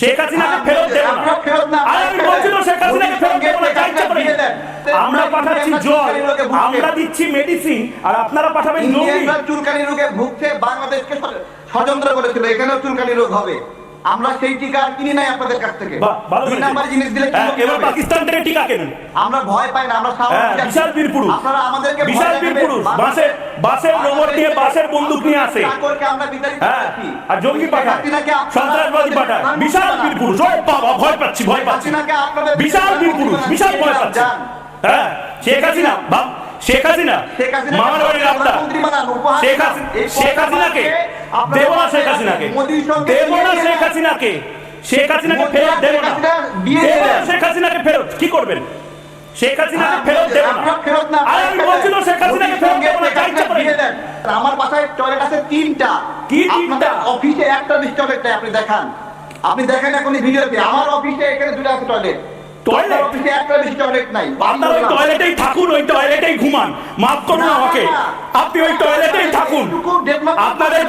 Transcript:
শেখ হাসিনাকে ফেরত দেব না। আর আমি বলছি তো শেখ হাসিনাকে ফেরত দেব না আমরা পাঠাচ্ছি জল আমরা দিচ্ছি মেডিসিন আর আপনারা পাঠাবেন চুলকানি রোগে ভুগছে বাংলাদেশকে ষড়যন্ত্র করেছিল এখানেও চুলকানি রোগ হবে। আমরা সেই টিকা আর কিনি নাই আপনাদের কাছ থেকে। দুই নাম্বার জিনিস দিলে হ্যাঁ? এবার পাকিস্তান থেকে টিকা কেনেন? আমরা ভয় পাই না আমরা হ্যাঁ, স্বাভাবিক বিশাল বীর পুরুষ। আপনারা আমাদেরকে বিশাল বীর পুরুষ। বাসের বাসের রোবট দিয়ে বাসের বন্দুক নিয়ে আসে। চাকরকে আমরা বিতাড়িত হ্যাঁ করেছি। আর জঙ্গি আপনারা- সন্ত্রাসবাদী পাঠায় বিশাল বীর পুরুষ। ও বাবা ভয় পাচ্ছি ভয় পাচ্ছি। বিশাল বীর পুরুষ। বিশাল ভয় পাচ্ছি। হ্যাঁ শেখ হাসিনা বাপ শেখ হাসিনা। শেখ হাসিনা মামার বাড়ির উপহার শেখ হাসিনা শেখ হাসিনাকে আপনারা হাসিনাকে। দেব না শেখ হাসিনাকে। শেখ হাসিনাকে ফেরত দেব না। দেব না শেখ হাসিনাকে ফেরত। কি করবেন? শেখ হাসিনাকে ফেরত দেব না। ফেরত না। আর আমি বলছি তো শেখ হাসিনাকে ফেরত দেব না। আমার বাসায় টয়লেট আছে তিনটা। কি তিনটা? অফিসে একটা টয়লেট আপনি দেখান। আপনি দেখেন এখন এই ভিডিওতে আমার অফিসে এখানে দুটো আছে টয়লেট Toilet? অফিসে একটা বেশি টয়লেট নাই। আপনার ওই টয়লেটেই থাকুন ওই টয়লেটেই ঘুমান। মাফ করুন না, আমাকে। আপনি ওই টয়লেটেই থাকুন। আপনাদের